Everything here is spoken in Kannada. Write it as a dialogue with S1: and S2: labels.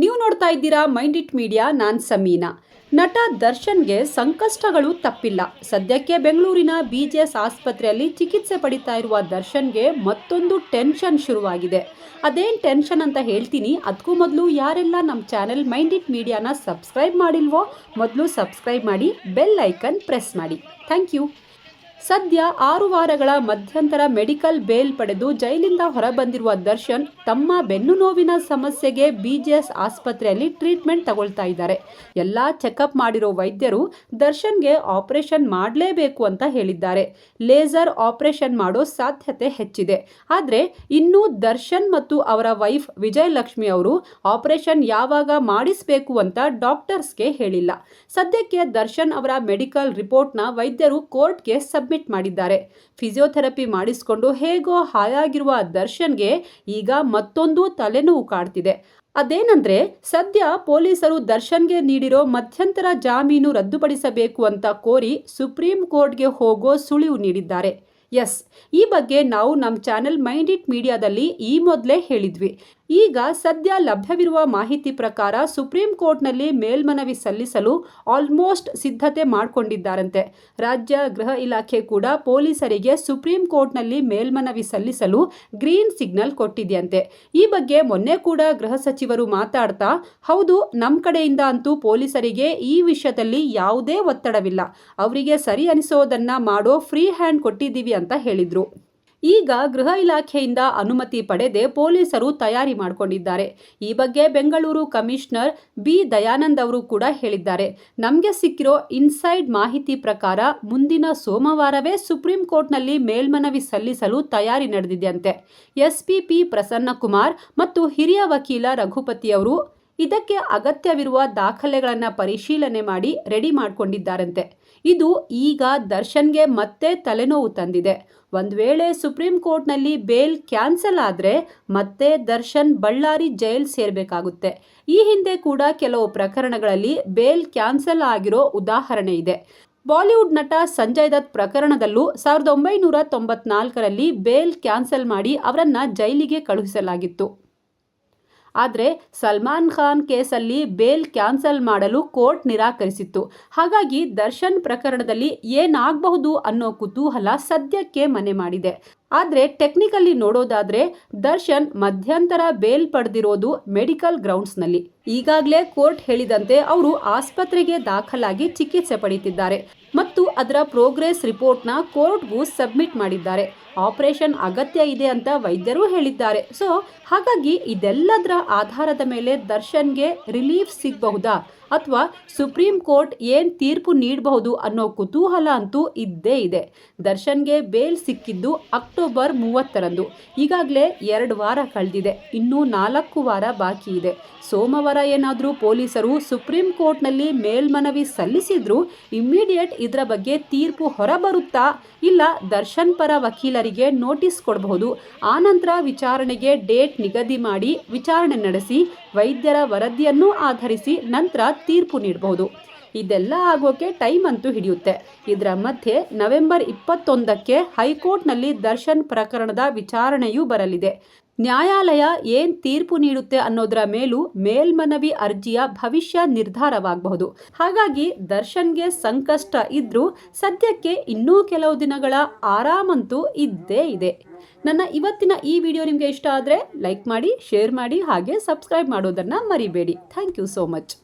S1: ನೀವು ನೋಡ್ತಾ ಇದ್ದೀರಾ ಮೈಂಡ್ ಇಟ್ ಮೀಡಿಯಾ, ನಾನ್ ಸಮೀನಾ. ನಟ ದರ್ಶನ್ಗೆ ಸಂಕಷ್ಟಗಳು ತಪ್ಪಿಲ್ಲ. ಸದ್ಯಕ್ಕೆ ಬೆಂಗಳೂರಿನ ಬಿ ಜೆ ಎಸ್ ಆಸ್ಪತ್ರೆಯಲ್ಲಿ ಚಿಕಿತ್ಸೆ ಪಡಿತಾ ಇರುವ ದರ್ಶನ್ಗೆ ಮತ್ತೊಂದು ಟೆನ್ಷನ್ ಶುರುವಾಗಿದೆ. ಅದೇನು ಟೆನ್ಷನ್ ಅಂತ ಹೇಳ್ತೀನಿ ಅದಕ್ಕೂ ಮೊದಲು ಯಾರೆಲ್ಲ ನಮ್ಮ ಚಾನೆಲ್ ಮೈಂಡ್ ಇಟ್ ಮೀಡಿಯಾನ ಸಬ್ಸ್ಕ್ರೈಬ್ ಮಾಡಿಲ್ವೋ, ಮೊದಲು ಸಬ್ಸ್ಕ್ರೈಬ್ ಮಾಡಿ, ಬೆಲ್ ಐಕನ್ ಪ್ರೆಸ್ ಮಾಡಿ. Thank you. ಸದ್ಯ ಆರು ವಾರಗಳ ಮಧ್ಯಂತರ ಮೆಡಿಕಲ್ ಬೇಲ್ ಪಡೆದು ಜೈಲಿಂದ ಹೊರಬಂದಿರುವ ದರ್ಶನ್ ತಮ್ಮ ಬೆನ್ನು ನೋವಿನ ಸಮಸ್ಯೆಗೆ ಬಿಜಿಎಸ್ ಆಸ್ಪತ್ರೆಯಲ್ಲಿ ಟ್ರೀಟ್ಮೆಂಟ್ ತಗೊಳ್ತಾ ಇದ್ದಾರೆ. ಎಲ್ಲ ಚೆಕಪ್ ಮಾಡಿರೋ ವೈದ್ಯರು ದರ್ಶನ್ಗೆ ಆಪರೇಷನ್ ಮಾಡಲೇಬೇಕು ಅಂತ ಹೇಳಿದ್ದಾರೆ. ಲೇಸರ್ ಆಪರೇಷನ್ ಮಾಡೋ ಸಾಧ್ಯತೆ ಹೆಚ್ಚಿದೆ. ಆದರೆ ಇನ್ನೂ ದರ್ಶನ್ ಮತ್ತು ಅವರ ವೈಫ್ ವಿಜಯಲಕ್ಷ್ಮಿ ಅವರು ಆಪರೇಷನ್ ಯಾವಾಗ ಮಾಡಿಸಬೇಕು ಅಂತ ಡಾಕ್ಟರ್ಸ್ಗೆ ಹೇಳಿಲ್ಲ. ಸದ್ಯಕ್ಕೆ ದರ್ಶನ್ ಅವರ ಮೆಡಿಕಲ್ ರಿಪೋರ್ಟ್ನ ವೈದ್ಯರು ಕೋರ್ಟ್ಗೆ ಸಬ್ಮಿಟ್ ಮಾಡಿದ್ದಾರೆ. ಫಿಸಿಯೋಥೆರಪಿ ಮಾಡಿಸಿಕೊಂಡು ಹೇಗೋ ಹಾಯಾಗಿರುವ ದರ್ಶನ್ಗೆ ಈಗ ಮತ್ತೊಂದು ತಲೆನೋವು ಕಾಡ್ತಿದೆ. ಅದೇನಂದ್ರೆ, ಸದ್ಯ ಪೊಲೀಸರು ದರ್ಶನ್ಗೆ ನೀಡಿರೋ ಮಧ್ಯಂತರ ಜಾಮೀನು ರದ್ದುಪಡಿಸಬೇಕು ಅಂತ ಕೋರಿ ಸುಪ್ರೀಂ ಕೋರ್ಟ್ಗೆ ಹೋಗೋ ಸುಳಿವು ನೀಡಿದ್ದಾರೆ. ಎಸ್, ಈ ಬಗ್ಗೆ ನಾವು ನಮ್ಮ ಚಾನೆಲ್ ಮೈಂಡ್ ಇಟ್ ಮೀಡಿಯಾದಲ್ಲಿ ಈ ಮೊದಲೇ ಹೇಳಿದ್ವಿ. ಈಗ ಸದ್ಯ ಲಭ್ಯವಿರುವ ಮಾಹಿತಿ ಪ್ರಕಾರ ಸುಪ್ರೀಂ ಕೋರ್ಟ್ನಲ್ಲಿ ಮೇಲ್ಮನವಿ ಸಲ್ಲಿಸಲು ಆಲ್ಮೋಸ್ಟ್ ಸಿದ್ಧತೆ ಮಾಡಿಕೊಂಡಿದ್ದಾರಂತೆ. ರಾಜ್ಯ ಗೃಹ ಇಲಾಖೆ ಕೂಡ ಪೊಲೀಸರಿಗೆ ಸುಪ್ರೀಂ ಕೋರ್ಟ್ನಲ್ಲಿ ಮೇಲ್ಮನವಿ ಸಲ್ಲಿಸಲು ಗ್ರೀನ್ ಸಿಗ್ನಲ್ ಕೊಟ್ಟಿದೆಯಂತೆ. ಈ ಬಗ್ಗೆ ಮೊನ್ನೆ ಕೂಡ ಗೃಹ ಸಚಿವರು ಮಾತಾಡ್ತಾ, ಹೌದು ನಮ್ಮ ಕಡೆಯಿಂದ ಅಂತೂ ಪೊಲೀಸರಿಗೆ ಈ ವಿಷಯದಲ್ಲಿ ಯಾವುದೇ ಒತ್ತಡವಿಲ್ಲ. ಅವರಿಗೆ ಸರಿ ಅನಿಸೋದನ್ನ ಮಾಡೋ ಫ್ರೀ ಹ್ಯಾಂಡ್ ಕೊಟ್ಟಿದ್ದೀವಿ ಅಂತ ಹೇಳಿದ್ರು. ಈಗ ಗೃಹ ಇಲಾಖೆಯಿಂದ ಅನುಮತಿ ಪಡೆದೆ ಪೊಲೀಸರು ತಯಾರಿ ಮಾಡಿಕೊಂಡಿದ್ದಾರೆ. ಈ ಬಗ್ಗೆ ಬೆಂಗಳೂರು ಕಮಿಷನರ್ ಬಿ. ದಯಾನಂದ್ ಅವರು ಕೂಡ ಹೇಳಿದ್ದಾರೆ. ನಮಗೆ ಸಿಕ್ಕಿರೋ ಇನ್ಸೈಡ್ ಮಾಹಿತಿ ಪ್ರಕಾರ ಮುಂದಿನ ಸೋಮವಾರವೇ ಸುಪ್ರೀಂ ಕೋರ್ಟ್ನಲ್ಲಿ ಮೇಲ್ಮನವಿ ಸಲ್ಲಿಸಲು ತಯಾರಿ ನಡೆದಿದೆಯಂತೆ. ಎಸ್ಪಿಪಿ ಪ್ರಸನ್ನಕುಮಾರ್ ಮತ್ತು ಹಿರಿಯ ವಕೀಲ ರಘುಪತಿ ಅವರು ಇದಕ್ಕೆ ಅಗತ್ಯವಿರುವ ದಾಖಲೆಗಳನ್ನು ಪರಿಶೀಲನೆ ಮಾಡಿ ರೆಡಿ ಮಾಡಿಕೊಂಡಿದ್ದಾರಂತೆ. ಇದು ಈಗ ದರ್ಶನ್ಗೆ ಮತ್ತೆ ತಲೆನೋವು ತಂದಿದೆ. ಒಂದು ವೇಳೆ ಸುಪ್ರೀಂ ಕೋರ್ಟ್ನಲ್ಲಿ ಬೇಲ್ ಕ್ಯಾನ್ಸಲ್ ಆದರೆ ಮತ್ತೆ ದರ್ಶನ್ ಬಳ್ಳಾರಿ ಜೈಲ್ ಸೇರಬೇಕಾಗುತ್ತೆ. ಈ ಹಿಂದೆ ಕೂಡ ಕೆಲವು ಪ್ರಕರಣಗಳಲ್ಲಿ ಬೇಲ್ ಕ್ಯಾನ್ಸಲ್ ಆಗಿರೋ ಉದಾಹರಣೆ ಇದೆ. ಬಾಲಿವುಡ್ ನಟ ಸಂಜಯ್ ದತ್ ಪ್ರಕರಣದಲ್ಲೂ ಸಾವಿರದ ಒಂಬೈನೂರ ತೊಂಬತ್ನಾಲ್ಕರಲ್ಲಿ ಬೇಲ್ ಕ್ಯಾನ್ಸಲ್ ಮಾಡಿ ಅವರನ್ನು ಜೈಲಿಗೆ ಕಳುಹಿಸಲಾಗಿತ್ತು. ಆದರೆ ಸಲ್ಮಾನ್ ಖಾನ್ ಕೇಸಲ್ಲಿ ಬೇಲ್ ಕ್ಯಾನ್ಸಲ್ ಮಾಡಲು ಕೋರ್ಟ್ ನಿರಾಕರಿಸಿತ್ತು. ಹಾಗಾಗಿ ದರ್ಶನ್ ಪ್ರಕರಣದಲ್ಲಿ ಏನಾಗಬಹುದು ಅನ್ನೋ ಕುತೂಹಲ ಸದ್ಯಕ್ಕೆ ಮನೆ ಮಾಡಿದೆ. ಆದರೆ ಟೆಕ್ನಿಕಲಿ ನೋಡೋದಾದರೆ ದರ್ಶನ್ ಮಧ್ಯಂತರ ಬೇಲ್ ಪಡೆದಿರೋದು ಮೆಡಿಕಲ್ ಗ್ರೌಂಡ್ಸ್ನಲ್ಲಿ. ಈಗಾಗಲೇ ಕೋರ್ಟ್ ಹೇಳಿದಂತೆ ಅವರು ಆಸ್ಪತ್ರೆಗೆ ದಾಖಲಾಗಿ ಚಿಕಿತ್ಸೆ ಪಡೆಯುತ್ತಿದ್ದಾರೆ. ಮತ್ತು ಅದರ ಪ್ರೋಗ್ರೆಸ್ ರಿಪೋರ್ಟ್ನ ಕೋರ್ಟ್ಗೂ ಸಬ್ಮಿಟ್ ಮಾಡಿದ್ದಾರೆ. ಆಪರೇಷನ್ ಅಗತ್ಯ ಇದೆ ಅಂತ ವೈದ್ಯರು ಹೇಳಿದ್ದಾರೆ. ಸೊ ಹಾಗಾಗಿ ಇದೆಲ್ಲದರ ಆಧಾರದ ಮೇಲೆ ದರ್ಶನ್ಗೆ ರಿಲೀಫ್ ಸಿಗಬಹುದಾ? ಅಥವಾ ಸುಪ್ರೀಂ ಕೋರ್ಟ್ ಏನು ತೀರ್ಪು ನೀಡಬಹುದು ಅನ್ನೋ ಕುತೂಹಲ ಅಂತೂ ಇದ್ದೇ ಇದೆ. ದರ್ಶನ್ಗೆ ಬೇಲ್ ಸಿಕ್ಕಿದ್ದು ಅಕ್ಟೋಬರ್ ಮೂವತ್ತರಂದು. ಈಗಾಗಲೇ ಎರಡು ವಾರ ಕಳೆದಿದೆ. ಇನ್ನೂ ನಾಲ್ಕು ವಾರ ಬಾಕಿ ಇದೆ. ಸೋಮವಾರ ಏನಾದರೂ ಪೊಲೀಸರು ಸುಪ್ರೀಂ ಕೋರ್ಟ್ನಲ್ಲಿ ಮೇಲ್ಮನವಿ ಸಲ್ಲಿಸಿದ್ರು ಇಮ್ಮಿಡಿಯೇಟ್ ಇದರ ಬಗ್ಗೆ ತೀರ್ಪು ಹೊರಬರುತ್ತಾ ಇಲ್ಲ ದರ್ಶನ್ ಪರ ವಕೀಲರಿಗೆ ನೋಟಿಸ್ ಕೊಡಬಹುದು? ಆನಂತರ ವಿಚಾರಣೆಗೆ ಡೇಟ್ ನಿಗದಿ ಮಾಡಿ ವಿಚಾರಣೆ ನಡೆಸಿ ವೈದ್ಯರ ವರದಿಯನ್ನು ಆಧರಿಸಿ ನಂತರ ತೀರ್ಪು ನೀಡಬಹುದು ಇದೆಲ್ಲ ಆಗೋಕೆ ಟೈಮ್ ಅಂತೂ ಹಿಡಿಯುತ್ತೆ. ಇದರ ಮಧ್ಯೆ ನವೆಂಬರ್ ಇಪ್ಪತ್ತೊಂದಕ್ಕೆ ಹೈಕೋರ್ಟ್ನಲ್ಲಿ ದರ್ಶನ್ ಪ್ರಕರಣದ ವಿಚಾರಣೆಯೂ ಬರಲಿದೆ. ನ್ಯಾಯಾಲಯ ಏನು ತೀರ್ಪು ನೀಡುತ್ತೆ ಅನ್ನೋದರ ಮೇಲೂ ಮೇಲ್ಮನವಿ ಅರ್ಜಿಯ ಭವಿಷ್ಯ ನಿರ್ಧಾರವಾಗಬಹುದು. ಹಾಗಾಗಿ ದರ್ಶನ್ಗೆ ಸಂಕಷ್ಟ ಇದ್ರೂ ಸದ್ಯಕ್ಕೆ ಇನ್ನೂ ಕೆಲವು ದಿನಗಳ ಆರಾಮಂತೂ ಇದ್ದೇ ಇದೆ. ನನ್ನ ಇವತ್ತಿನ ಈ ವಿಡಿಯೋ ನಿಮಗೆ ಇಷ್ಟ ಆದರೆ ಲೈಕ್ ಮಾಡಿ, ಶೇರ್ ಮಾಡಿ, ಹಾಗೆ ಸಬ್ಸ್ಕ್ರೈಬ್ ಮಾಡೋದನ್ನು ಮರಿಬೇಡಿ. Thank you so much.